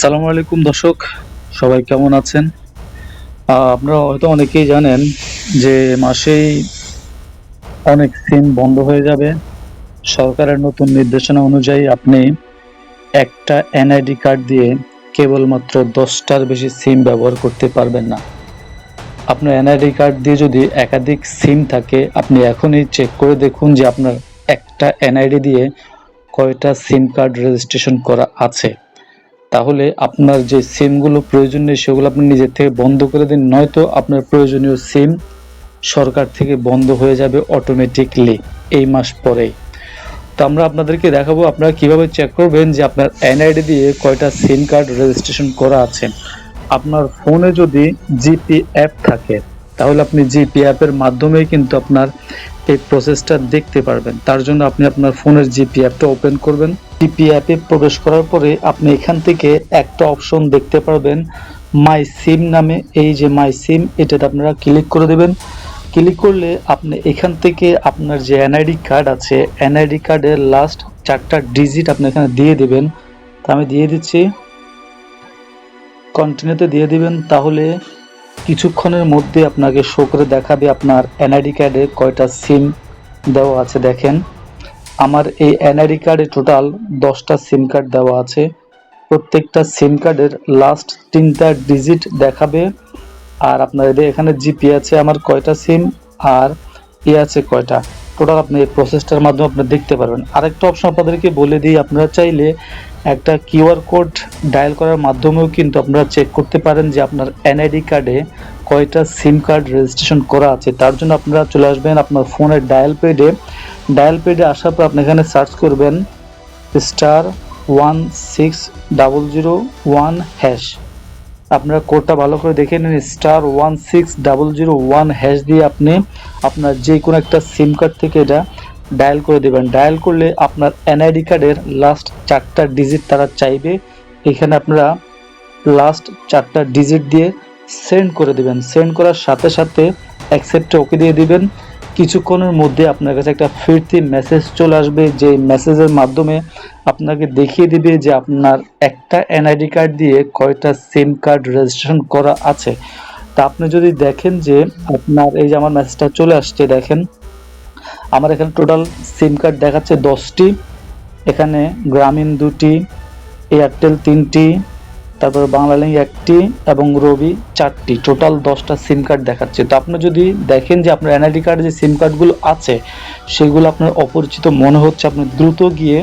সালামু আলাইকুম দর্শক, সবাই কেমন আছেন? আপনারা হয়তো অনেকেই জানেন যে মাসেই অনেক সিম বন্ধ হয়ে যাবে। সরকারের নতুন নির্দেশনা অনুযায়ী আপনি একটা এনআইডি কার্ড দিয়ে কেবলমাত্র দশটার বেশি সিম ব্যবহার করতে পারবেন না। আপনার এনআইডি কার্ড দিয়ে যদি একাধিক সিম থাকে, আপনি এখনই চেক করে দেখুন যে আপনার একটা এনআইডি দিয়ে কয়টা সিম কার্ড রেজিস্ট্রেশন করা আছে। তাহলে আপনার যে সিমগুলো প্রয়োজন নেই, সেগুলো আপনি নিজের থেকে বন্ধ করে দিন, নয়তো আপনার প্রয়োজনীয় সিম সরকার থেকে বন্ধ হয়ে যাবে অটোমেটিকলি এই মাস পরেই তো আমরা আপনাদেরকে দেখাবো আপনারা কীভাবে চেক করবেন যে আপনার এনআইডি দিয়ে কয়টা সিম কার্ড রেজিস্ট্রেশন করা আছে। আপনার ফোনে যদি জিপি অ্যাপ থাকে, তাহলে আপনি জিপি অ্যাপের মাধ্যমেই কিন্তু আপনার এই প্রসেসটা দেখতে পারবেন। তার জন্য আপনি আপনার ফোনের জিপি অ্যাপটা ওপেন করবেন। জিপি অ্যাপে প্রবেশ করার পরে আপনি এখান থেকে একটা অপশন দেখতে পারবেন মাই সিম নামে। এই যে মাই সিম এটাতে আপনারা ক্লিক করে দেবেন। ক্লিক করলে আপনি এখান থেকে আপনার যে এনআইডি কার্ড আছে এনআইডি কার্ডের লাস্ট চারটা ডিজিট আপনি এখানে দিয়ে দেবেন। তা আমি দিয়ে দিচ্ছি। কন্টিনিউতে দিয়ে দিবেন, তাহলে কিছুক্ষণের মধ্যে আপনাকে শো করে দেখাবে আপনার এনআইডি কার্ডে কয়টা সিম দেওয়া আছে দেখেন। আমার এই এনআইডি কার্ডে টোটাল দশটা সিম কার্ড দেওয়া আছে। প্রত্যেকটা সিম কার্ডের লাস্ট তিনটা ডিজিট দেখাবে। আর আপনার এদের এখানে জিপি আছে আমার কয়টা সিম আর এ আছে কয়টা। টোটাল আপনি এই প্রসেসটার মাধ্যমে আপনি দেখতে পারবেন। আরেকটা অপশন আপনাদেরকে বলে দিই, আপনারা চাইলে একটা কিউআর কোড ডায়াল করার মাধ্যমেও কিন্তু আপনারা চেক করতে পারেন যে আপনার এনআইডি কার্ডে কয়টা সিম কার্ড রেজিস্ট্রেশন করা আছে। তার জন্য আপনারা চলে আসবেন আপনার ফোনের ডায়াল পেডে। ডায়াল পেডে আসার পর আপনি এখানে সার্চ করবেন star one six double zero one hash. আপনারা কোডটা ভালো করে দেখে নিন, star one six double zero one hash দিয়ে আপনি আপনার যে কোনো একটা সিম কার্ড থেকে এটা ডায়াল করে দেবেন। ডায়াল করলে আপনার এনআইডি কার্ডের লাস্ট চারটা ডিজিট তারা চাইবে। এখানে আপনারা লাস্ট চারটা ডিজিট দিয়ে সেন্ড করে দিবেন। সেন্ড করার সাথে সাথে অ্যাকসেপ্টে ওকে দিয়ে দিবেন। কিছুক্ষণের মধ্যে আপনার কাছে একটা ফিরতি মেসেজ চলে আসবে। যে মেসেজের মাধ্যমে আপনাকে দেখিয়ে দিবে যে আপনার একটা এনআইডি কার্ড দিয়ে কয়টা সিম কার্ড রেজিস্ট্রেশন করা আছে। তা আপনি যদি দেখেন যে আপনার এই যে আমার মেসেজটা চলে আসছে, দেখেন। আমার এখানে টোটাল সিম কার্ড দেখাচ্ছে দশটি। এখানে গ্রামীণ দুটি এয়ারটেল তিনটি, তারপর বাংলালিংক একটি এবং রবি চারটি। টোটাল দশটা সিম কার্ড দেখাচ্ছে। তো আপনি যদি দেখেন যে আপনার এনআইডি কার্ডে যে সিম কার্ডগুলো আছে, সেগুলো আপনার অপরিচিত মনে হচ্ছে, আপনি দ্রুত গিয়ে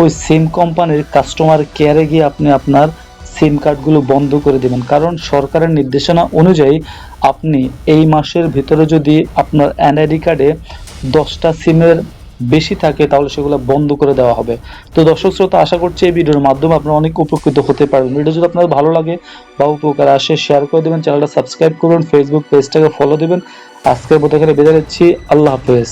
ওই সিম কোম্পানির কাস্টমার কেয়ারে গিয়ে আপনি আপনার সিম কার্ডগুলো বন্ধ করে দেবেন। কারণ সরকারের নির্দেশনা অনুযায়ী আপনি এই মাসের ভিতরে যদি আপনার এনআইডি কার্ডে দশটা সিমের বেশি থাকে, তাহলে সেগুলো বন্ধ করে দেওয়া হবে। তো দর্শক শ্রোতা, আশা করছি এই ভিডিওর মাধ্যমে আপনারা অনেক উপকৃত হতে পারবেন। ভিডিও যদি আপনার ভালো লাগে বা উপকার আসে শেয়ার করে দেবেন চ্যানেলটা সাবস্ক্রাইব করুন ফেসবুক পেজটাকে ফলো দেবেন। আজকের মতো এখানে বেজে যাচ্ছি আল্লাহ হাফেজ।